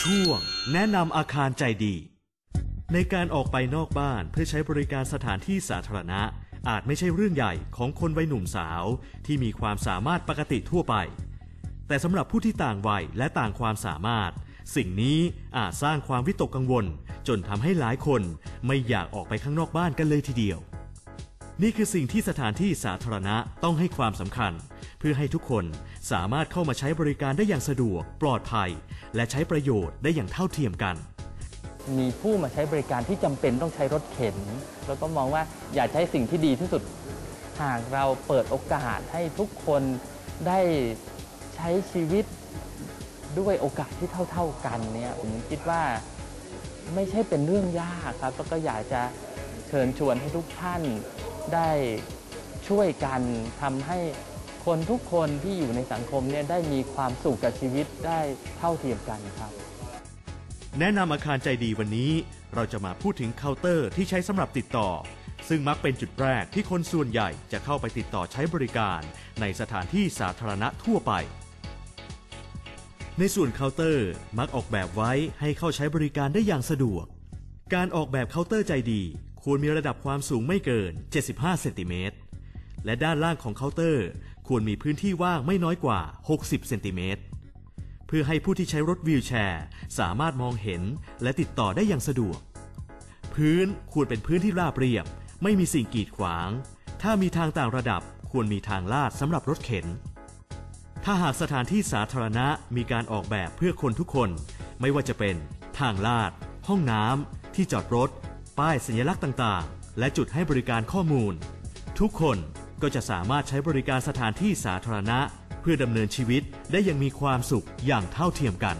ช่วง แนะนำอาคารใจดี ในการออกไปนอกบ้านเพื่อใช้บริการสถานที่สาธารณะ อาจไม่ใช่เรื่องใหญ่ของคนวัยหนุ่มสาว ที่มีความสามารถปกติทั่วไป แต่สำหรับผู้ที่ต่างวัยและต่างความสามารถ สิ่งนี้อาจสร้างความวิตกกังวล จนทำให้หลายคนไม่อยากออกไปข้างนอกบ้านกันเลยทีเดียว นี่คือสิ่งที่สถานที่สาธารณะต้องให้ความสำคัญ เพื่อให้ทุกคนสามารถเข้ามาใช้บริการได้อย่างสะดวก ปลอดภัย และใช้ประโยชน์ได้อย่างเท่าเทียมกัน มีผู้มาใช้บริการที่จำเป็นต้องใช้รถเข็น แล้วก็มองว่าอยากใช้สิ่งที่ดีที่สุด หากเราเปิดโอกาสให้ทุกคนได้ใช้ชีวิตด้วยโอกาสที่เท่า ๆกันเนี่ยผมคิดว่าไม่ใช่เป็นเรื่องยากครับแล้วก็อยากจะเชิญชวนให้ทุกท่าน ได้ช่วยกันทำให้คนทุกคนที่อยู่ในสังคมเนี่ยได้มีความสุขกับชีวิตได้เท่าเทียมกันครับ แนะนำอาคารใจดีวันนี้ เราจะมาพูดถึงเคาน์เตอร์ที่ใช้สำหรับติดต่อ ซึ่งมักเป็นจุดแรกที่คนส่วนใหญ่จะเข้าไปติดต่อใช้บริการ ในสถานที่สาธารณะทั่วไป ในส่วนเคาน์เตอร์มักออกแบบไว้ให้เข้าใช้บริการได้อย่างสะดวก การออกแบบเคาน์เตอร์ใจดี ควรมีระดับความสูงไม่เกิน 75 เซนติเมตร และด้านล่างของเคาน์เตอร์ ควรมีพื้นที่ว่างไม่น้อยกว่า 60 เซนติเมตร เพื่อให้ผู้ที่ใช้รถวีลแชร์ สามารถมองเห็นและติดต่อได้อย่างสะดวก พื้นควรเป็นพื้นที่ราบเรียบ ไม่มีสิ่งกีดขวาง ถ้ามีทางต่างระดับควรมีทางลาดสำหรับรถเข็น ถ้าหากสถานที่สาธารณะมีการออกแบบเพื่อคนทุกคน ไม่ว่าจะเป็น ทางลาด ห้องน้ำที่จอดรถ ป้ายสัญลักษณ์ต่างๆ และจุดให้บริการข้อมูล ทุกคนก็จะสามารถใช้บริการสถานที่สาธารณะ เพื่อดำเนินชีวิตได้อย่างมีความสุขอย่างเท่าเทียมกัน